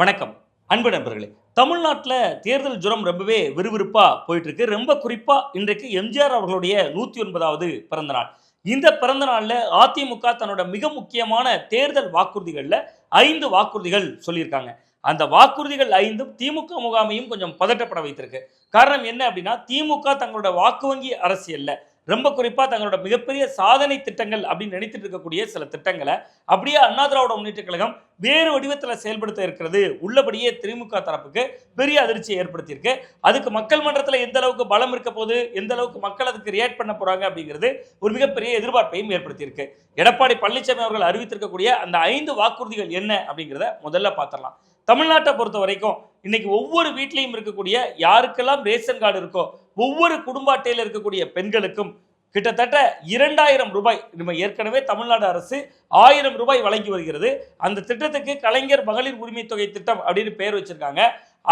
வணக்கம். அன்பு நண்பர்களே தமிழ்நாட்டில் தேர்தல் ஜுரம் ரொம்பவே விறுவிறுப்பாக போயிட்டுருக்கு. ரொம்ப குறிப்பாக இன்றைக்கு எம்ஜிஆர் அவர்களுடைய நூற்றி ஒன்பதாவது பிறந்த நாள் இந்த பிறந்த நாளில் அதிமுக தன்னோட மிக முக்கியமான தேர்தல் வாக்குறுதிகளில் ஐந்து வாக்குறுதிகள் சொல்லியிருக்காங்க. அந்த வாக்குறுதிகள் ஐந்தும் திமுக முகாமையும் கொஞ்சம் பதட்டப்பட வைத்திருக்கு. காரணம் என்ன அப்படின்னா திமுக தங்களோட வாக்கு வங்கி அரசியலில் ரொம்ப குறிப்பாக தங்களோட மிகப்பெரிய சாதனை திட்டங்கள் அப்படின்னு நினைத்துட்டு இருக்கக்கூடிய சில திட்டங்களை அப்படியே அண்ணா திராவிட முன்னேற்ற கழகம் வேறு வடிவத்தில் செயல்படுத்த இருக்கிறது. உள்ளபடியே திமுக தரப்புக்கு பெரிய அதிர்ச்சியை ஏற்படுத்தியிருக்கு. அதுக்கு மக்கள் மன்றத்தில் எந்த அளவுக்கு பலம் இருக்க போது எந்த அளவுக்கு மக்கள் அதுக்கு ரியாக்ட் பண்ண போறாங்க அப்படிங்கிறது ஒரு மிகப்பெரிய எதிர்பார்ப்பையும் ஏற்படுத்தியிருக்கு. எடப்பாடி பழனிசாமி அவர்கள் அறிவித்திருக்கக்கூடிய அந்த ஐந்து வாக்குறுதிகள் என்ன அப்படிங்கிறத முதல்ல பார்த்துடலாம். தமிழ்நாட்டை பொறுத்த வரைக்கும் இன்னைக்கு ஒவ்வொரு வீட்லையும் இருக்கக்கூடிய யாருக்கெல்லாம் ரேஷன் கார்டு இருக்கோ ஒவ்வொரு குடும்ப அட்டையில் இருக்கக்கூடிய பெண்களுக்கும் கிட்டத்தட்ட இரண்டாயிரம் ரூபாய் நம்ம ஏற்கனவே தமிழ்நாடு அரசு ஆயிரம் ரூபாய் வழங்கி வருகிறது. அந்த திட்டத்துக்கு கலைஞர் மகளிர் உரிமை தொகை திட்டம் அப்படின்னு பெயர் வச்சிருக்காங்க.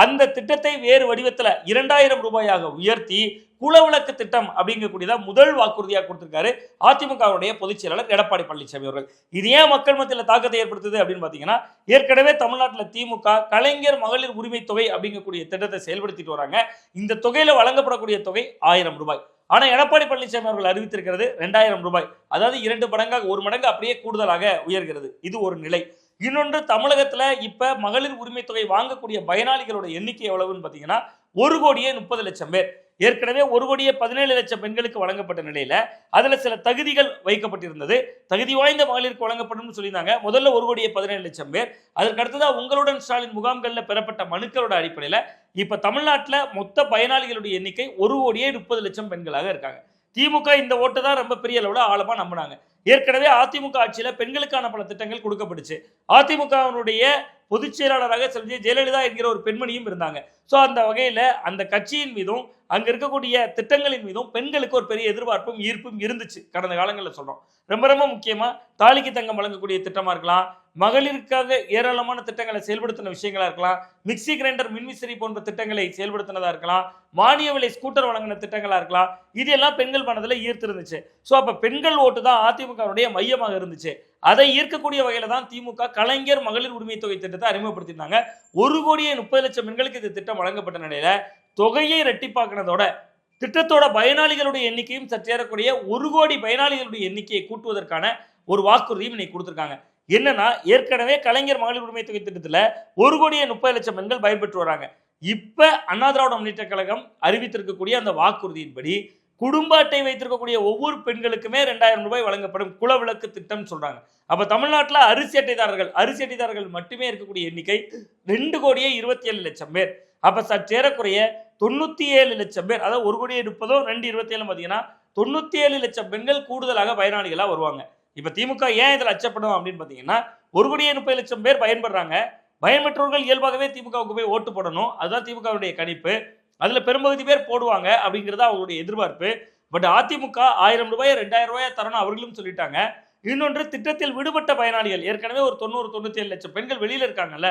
அந்த திட்டத்தை வேறு வடிவத்தில் இரண்டாயிரம் ரூபாயாக உயர்த்தி குலவிளக்கு திட்டம் அப்படிங்கக்கூடியதான் முதல் வாக்குறுதியாக கொடுத்திருக்காரு அதிமுகவுடைய பொதுச் செயலாளர் எடப்பாடி பழனிசாமி அவர்கள். இது ஏன் மக்கள் மத்தியில் தாக்கத்தை ஏற்படுத்துது அப்படின்னு பார்த்தீங்கன்னா ஏற்கனவே தமிழ்நாட்டில் திமுக கலைஞர் மகளிர் உரிமை தொகை அப்படிங்கக்கூடிய திட்டத்தை செயல்படுத்திட்டு வராங்க. இந்த தொகையில் வழங்கப்படக்கூடிய தொகை ஆயிரம் ரூபாய். ஆனால் எடப்பாடி பழனிசாமி அவர்கள் அறிவித்திருக்கிறது ரெண்டாயிரம் ரூபாய். அதாவது இரண்டு மடங்காக ஒரு மடங்கு அப்படியே கூடுதலாக உயர்கிறது. இது ஒரு நிலை. இன்னொன்று தமிழகத்தில் இப்போ மகளிர் உரிமை தொகை வாங்கக்கூடிய பயனாளிகளோட எண்ணிக்கை எவ்வளவுன்னு பார்த்தீங்கன்னா ஒரு கோடியே முப்பது லட்சம் பேர். ஏற்கனவே ஒரு கோடியே பதினேழு லட்சம் பெண்களுக்கு வழங்கப்பட்ட நிலையில் அதில் சில தகுதிகள் வைக்கப்பட்டிருந்தது. தகுதி வாய்ந்த மகளிருக்கு வழங்கப்படும் சொல்லியிருந்தாங்க. முதல்ல ஒரு கோடியே பதினேழு லட்சம் பேர். அதற்கு அடுத்ததாக உங்களுடன் ஸ்டாலின் முகாம்களில் பெறப்பட்ட மனுக்களோட அடிப்படையில் இப்போ தமிழ்நாட்டில் மொத்த பயனாளிகளுடைய எண்ணிக்கை ஒரு கோடியே முப்பது லட்சம் பெண்களாக இருக்காங்க. திமுக இந்த ஓட்டு தான் ரொம்ப பெரிய அளவில் ஆழமாக நம்பினாங்க. ஏற்கனவே அதிமுக ஆட்சியில் பெண்களுக்கான பல திட்டங்கள் கொடுக்கப்பட்டுச்சு. அதிமுகவினுடைய பொதுச் செயலாளராக செல்வி ஜெயலலிதா என்கிற ஒரு பெண்மணியும் இருந்தாங்க. ஸோ அந்த வகையில் அந்த கட்சியின் மீதும் அங்கே இருக்கக்கூடிய திட்டங்களின் மீதும் பெண்களுக்கு ஒரு பெரிய எதிர்பார்ப்பும் ஈர்ப்பும் இருந்துச்சு. கடந்த காலங்களில் சொல்கிறோம் ரொம்ப ரொம்ப முக்கியமாக தாலிக்கு தங்கம் வழங்கக்கூடிய திட்டமாக இருக்கலாம் மகளிருக்காக ஏராளமான திட்டங்களை செயல்படுத்தின விஷயங்களா இருக்கலாம். மிக்சி கிரைண்டர் மின்விசிறி போன்ற திட்டங்களை செயல்படுத்தினதா இருக்கலாம். மானிய விலை ஸ்கூட்டர் வழங்கின திட்டங்களா இருக்கலாம். இது எல்லாம் பெண்கள் மனதில் ஈர்த்திருந்துச்சு. ஸோ அப்போ பெண்கள் ஓட்டு தான் அதிமுகவுடைய மையமாக இருந்துச்சு. அதை ஈர்க்கக்கூடிய வகையில தான் திமுக கலைஞர் மகளிர் உரிமை தொகை திட்டத்தை அறிமுகப்படுத்தியிருந்தாங்க. ஒரு கோடியே முப்பது லட்சம் பெண்களுக்கு இந்த திட்டம் வழங்கப்பட்ட நிலையில தொகையை ரெட்டிப்பாக்கினதோட திட்டத்தோட பயனாளிகளுடைய எண்ணிக்கையும் சற்றேறக்கூடிய ஒரு கோடி பயனாளிகளுடைய எண்ணிக்கையை கூட்டுவதற்கான ஒரு வாக்குறுதியும் இன்னைக்கு கொடுத்துருக்காங்க. என்னன்னா ஏற்கனவே கலைஞர் மகளிர் உரிமை தொகை திட்டத்தில் ஒரு கோடியே முப்பது லட்சம் பெண்கள் பயன்பெற்று வராங்க. இப்போ அண்ணா திராவிட முன்னேற்ற கழகம் அறிவித்திருக்கக்கூடிய அந்த வாக்குறுதியின்படி குடும்ப அட்டை வைத்திருக்கக்கூடிய ஒவ்வொரு பெண்களுக்குமே ரெண்டாயிரம் ரூபாய் வழங்கப்படும் குலவிளக்கு திட்டம்னு சொல்றாங்க. அப்ப தமிழ்நாட்டில் அரிசி அட்டைதாரர்கள் அரிசி அட்டைதாரர்கள் மட்டுமே இருக்கக்கூடிய எண்ணிக்கை ரெண்டு கோடியே இருபத்தி ஏழு லட்சம் பேர். அப்ப சற்றேறக்குறைய தொண்ணூத்தி ஏழு லட்சம் பேர் அதாவது ஒரு கோடியே முப்பதோ ரெண்டு இருபத்தி ஏழு பார்த்தீங்கன்னா தொண்ணூத்தி ஏழு லட்சம் பெண்கள் கூடுதலாக பயனாளிகளாக வருவாங்க. இப்போ திமுக ஏன் இதில் அச்சப்படும் அப்படின்னு பார்த்தீங்கன்னா ஒரு கோடியே முப்பது லட்சம் பேர் பயன்படுறாங்க. பயன்பெற்றவர்கள் இயல்பாகவே திமுகவுக்கு போய் ஓட்டு போடணும். அதுதான் திமுகவுடைய கணிப்பு. அதில் பெரும்பகுதி பேர் போடுவாங்க அப்படிங்கிறது அவங்களுடைய எதிர்பார்ப்பு. பட் அதிமுக ஆயிரம் ரூபாய் ரெண்டாயிரம் ரூபாய் தரணும் அவர்களும் சொல்லிட்டாங்க. இன்னொன்று திட்டத்தில் விடுபட்ட பயனாளிகள். ஏற்கனவே ஒரு தொண்ணூறு தொண்ணூற்றி ஏழு லட்சம் பெண்கள் வெளியில் இருக்காங்கல்ல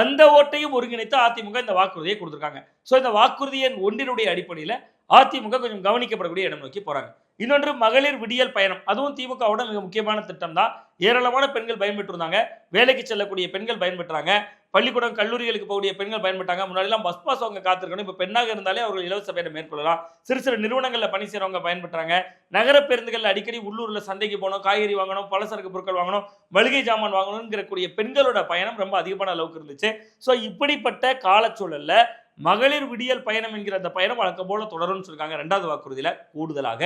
அந்த ஓட்டையும் ஒருங்கிணைத்து அதிமுக இந்த வாக்குறுதியை கொடுத்துருக்காங்க. ஸோ இந்த வாக்குறுதி எண் ஒன்றினுடைய அடிப்படையில் அதிமுக கொஞ்சம் கவனிக்கப்படக்கூடிய இடம் நோக்கி போறாங்க. இன்னொன்று மகளிர் விடியல் பயணம். அதுவும் திமுகவோட மிக முக்கியமான திட்டம் தான் ஏராளமான பெண்கள் பயன்பெற்றிருந்தாங்க. வேலைக்கு செல்லக்கூடிய பெண்கள் பயன்பெற்றாங்க. பள்ளிக்கூடம் கல்லூரிகளுக்கு போகக்கூடிய பெண்கள் பயன்பட்டாங்க முன்னாடிலாம் பஸ் பாஸ் அவங்க காத்திருக்கணும். இப்போ பெண்ணாக இருந்தாலே அவர்கள் இலவச பயணம் மேற்கொள்ளலாம். சிறு சிறு நிறுவனங்களில் பணி செய்கிறவங்க பயன்பெற்றாங்க. நகர பேருந்துகளில் அடிக்கடி உள்ளூரில் சந்தைக்கு போகணும் காய்கறி வாங்கணும் பலசரக்கு பொருட்கள் வாங்கணும் மளிகை ஜாமான் வாங்கணுங்கிற பெண்களோட பயணம் ரொம்ப அதிகமான அளவுக்கு இருந்துச்சு. ஸோ இப்படிப்பட்ட காலச்சூழலில் மகளிர் விடியல் பயணம் என்கிற அந்த பயணம் வழக்கம் போல தொடரும்னு சொல்லிருக்காங்க. ரெண்டாவது வாக்குறுதியில் கூடுதலாக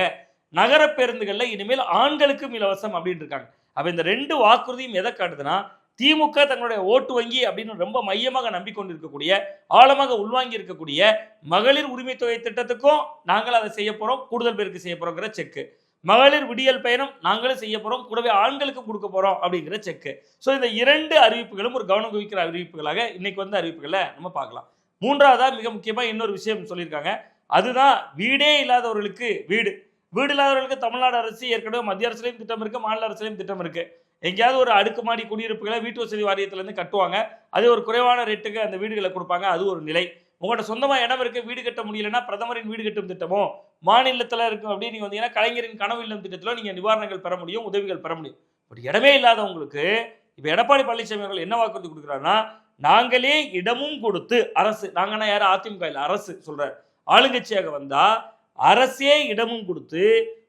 நகர பேருந்துகளில் இனிமேல் ஆண்களுக்கும் இலவசம் அப்படின்னு இருக்காங்க. அப்போ இந்த ரெண்டு வாக்குறுதியும் எதை காட்டுதுன்னா திமுக தங்களுடைய ஓட்டு வங்கி அப்படின்னு ரொம்ப மையமாக நம்பிக்கொண்டிருக்கக்கூடிய ஆழமாக உள்வாங்கி இருக்கக்கூடிய மகளிர் உரிமை தொகை திட்டத்துக்கும் நாங்கள் அதை செய்ய போகிறோம் கூடுதல் பேருக்கு செய்ய போகிறோங்கிற செக்கு. மகளிர் விடியல் பயணம் நாங்களும் செய்ய போகிறோம் கூடவே ஆண்களுக்கும் கொடுக்க போகிறோம் அப்படிங்கிற செக்கு. ஸோ இந்த இரண்டு அறிவிப்புகளும் ஒரு கவனம் குவிக்கிற அறிவிப்புகளாக இன்னைக்கு வந்த அறிவிப்புகளை நம்ம பார்க்கலாம். மூன்றாவதா மிக முக்கியமா இன்னொரு விஷயம் சொல்லியிருக்காங்க. அதுதான் வீடே இல்லாதவர்களுக்கு வீடு. வீடு இல்லாதவர்களுக்கு தமிழ்நாடு அரசு ஏற்கனவே மத்திய அரசுலையும் திட்டம் இருக்கு மாநில அரசுலையும் திட்டம் இருக்கு. எங்கேயாவது ஒரு அடுக்குமாடி குடியிருப்புகளை வீட்டு வசதி வாரியத்திலேருந்து கட்டுவாங்க. அது ஒரு குறைவான ரேட்டுக்கு அந்த வீடுகளை கொடுப்பாங்க. அது ஒரு நிலை. உங்கள்கிட்ட சொந்தமாக இடம் இருக்க வீடு கட்ட முடியலன்னா பிரதமரின் வீடு கட்டும் திட்டமோ மாநிலத்தில் இருக்கும் அப்படின்னு நீங்கள் வந்தீங்கன்னா கலைஞரின் கனவு இல்லம் திட்டத்தில் நீங்கள் நிவாரணங்கள் பெற முடியும் உதவிகள் பெற முடியும். பட் இடமே இல்லாதவங்களுக்கு இப்போ எடப்பாடி பழனிசாமி அவர்கள் என்ன வாக்குறுதி கொடுக்குறாருன்னா நாங்களே இடமும் கொடுத்து அரசு நாங்கன்னா யாரும் அதிமுக இல்லை அரசு சொல்றாரு. ஆளுங்கட்சியாக வந்தா அரசே இடமும் கொடுத்து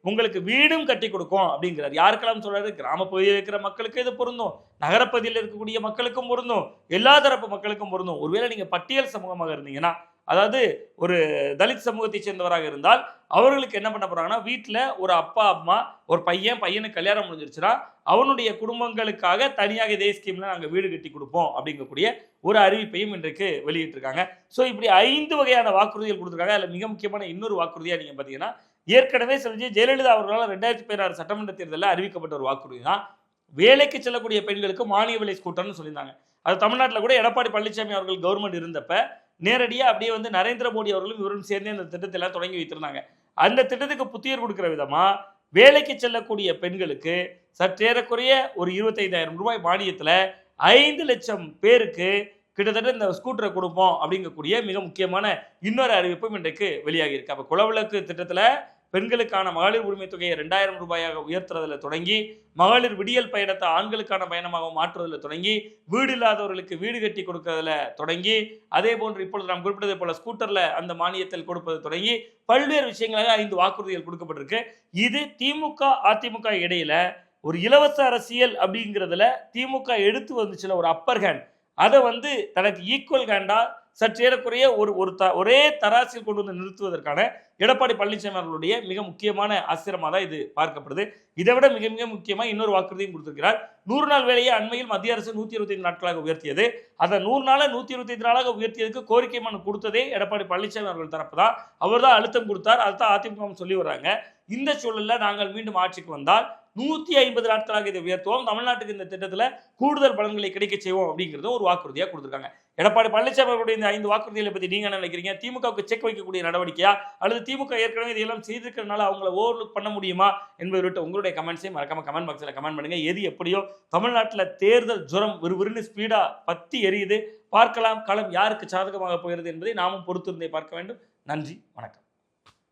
உங்களுக்கு வீடும் கட்டி கொடுக்கும் அப்படிங்கிறார். யாருக்கெல்லாம் சொல்றாரு? கிராம பகுதியில் இருக்கிற மக்களுக்கு இது பொருந்தும். நகரப்பகுதியில் இருக்கக்கூடிய மக்களுக்கும் பொருந்தும். எல்லா தரப்பு மக்களுக்கும் பொருந்தும். ஒருவேளை நீங்க பட்டியல் சமூகமாக இருந்தீங்கன்னா அதாவது ஒரு தலித் சமூகத்தை சேர்ந்தவராக இருந்தால் அவர்களுக்கு என்ன பண்ண போகிறாங்கன்னா வீட்டில் ஒரு அப்பா அம்மா ஒரு பையன் பையனுக்கு கல்யாணம் முடிஞ்சிருச்சுன்னா அவனுடைய குடும்பங்களுக்காக தனியாக இதே ஸ்கீமில் நாங்கள் வீடு கட்டி கொடுப்போம் அப்படிங்கக்கூடிய ஒரு அறிவிப்பையும் இன்றைக்கு வெளியிட்டிருக்காங்க. ஸோ இப்படி ஐந்து வகையான வாக்குறுதிகள் கொடுத்துருக்காங்க. அதில் மிக முக்கியமான இன்னொரு வாக்குறுதியாக நீங்கள் பார்த்தீங்கன்னா ஏற்கனவே செஞ்சு ஜெயலலிதா அவர்களால் ரெண்டாயிரத்தி பதினாறு சட்டமன்ற தேர்தலில் அறிவிக்கப்பட்ட ஒரு வாக்குறுதி தான். வேலைக்கு செல்லக்கூடிய பெண்களுக்கு மானிய விலை ஸ்கூட்டர்னு சொல்லியிருந்தாங்க. அது தமிழ்நாட்டில் கூட எடப்பாடி பழனிசாமி அவர்கள் கவர்மெண்ட் இருந்தப்ப நேரடியாக அப்படியே வந்து நரேந்திர மோடி அவர்களும் இவரும் சேர்ந்து அந்த திட்டத்தெல்லாம் தொடங்கி வைத்திருந்தாங்க. அந்த திட்டத்துக்கு புத்துயிர் கொடுக்குற விதமாக வேலைக்கு செல்லக்கூடிய பெண்களுக்கு சற்றேறக்குறைய ஒரு இருபத்தைந்தாயிரம் ரூபாய் மானியத்தில் ஐந்து லட்சம் பேருக்கு கிட்டத்தட்ட இந்த ஸ்கூட்டரை கொடுப்போம் அப்படிங்கக்கூடிய மிக முக்கியமான இன்னொரு அறிவிப்பும் இன்றைக்கு வெளியாகி இருக்கு அப்போ குளவிளக்கு திட்டத்தில் பெண்களுக்கான மகளிர் உரிமை தொகையை ரெண்டாயிரம் ரூபாயாக உயர்த்துறதுல தொடங்கி மகளிர் விடியல் பயணத்தை ஆண்களுக்கான பயணமாக மாற்றுவதில் தொடங்கி வீடு இல்லாதவர்களுக்கு வீடு கட்டி கொடுக்கறதுல தொடங்கி அதே போன்று இப்பொழுது நாம் குறிப்பிட்டதை போல ஸ்கூட்டர்ல அந்த மானியத்தில் கொடுப்பது தொடங்கி பல்வேறு விஷயங்களாக ஐந்து வாக்குறுதிகள் கொடுக்கப்பட்டிருக்கு. இது திமுக அதிமுக இடையில ஒரு இலவச அரசியல் அப்படிங்கிறதுல திமுக எடுத்து வந்துச்சுல ஒரு அப்பர் ஹேண்ட் அதை வந்து தனக்கு ஈக்குவல் ஹேண்டா சற்றேறக்குறைய ஒரு ஒரு த ஒரே தராசில் கொண்டு வந்து நிறுத்துவதற்கான எடப்பாடி பழனிசாமி அவர்களுடைய மிக முக்கியமான ஆசிரமாக தான் இது பார்க்கப்படுது. இதை விட மிக மிக முக்கியமாக இன்னொரு வாக்குறுதியும் கொடுத்திருக்கிறார். நூறு நாள் வேலையை அண்மையில் மத்திய அரசு நூற்றி இருபத்தைந்து நாட்களாக உயர்த்தியது. அதை நூறு நாளை நூற்றி இருபத்தைந்து நாளாக உயர்த்தியதுக்கு கோரிக்கை மனு கொடுத்ததே எடப்பாடி பழனிசாமி அவர்கள் தரப்பு தான். அவர் தான் அழுத்தம் கொடுத்தார். அதுதான் அதிமுக சொல்லி வர்றாங்க. இந்த சூழலில் நாங்கள் மீண்டும் ஆட்சிக்கு வந்தால் நூற்றி ஐம்பது நாட்களாக இதை உயர்த்துவோம். தமிழ்நாட்டுக்கு இந்த திட்டத்தில் கூடுதல் பலன்களை கிடைக்க செய்வோம் அப்படிங்கிறதும் ஒரு வாக்குறுதியாக கொடுத்துருக்காங்க. எடப்பாடி பழனிசாமி அவருடைய இந்த ஐந்து வாக்குறுதிகளை பற்றி நீங்கள் என்ன நினைக்கிறீங்க? திமுகவுக்கு செக் வைக்கக்கூடிய நடவடிக்கையா? அல்லது திமுக ஏற்கனவே இதையெல்லாம் செய்திருக்கிறதுனால அவங்கள ஓவர்லுக் பண்ண முடியுமா? என்பது விட்டு உங்களுடைய கமெண்ட்ஸையும் மறக்காம கமெண்ட் பாக்ஸில் கமெண்ட் பண்ணுங்க. எது எப்படியோ தமிழ்நாட்டில் தேர்தல் ஜுரம் விறுவிறுன்னு ஸ்பீடாக பற்றி எரியுது. பார்க்கலாம் களம் யாருக்கு சாதகமாக போகிறது என்பதை நாமும் பொறுத்திருந்தே பார்க்க வேண்டும். நன்றி வணக்கம்.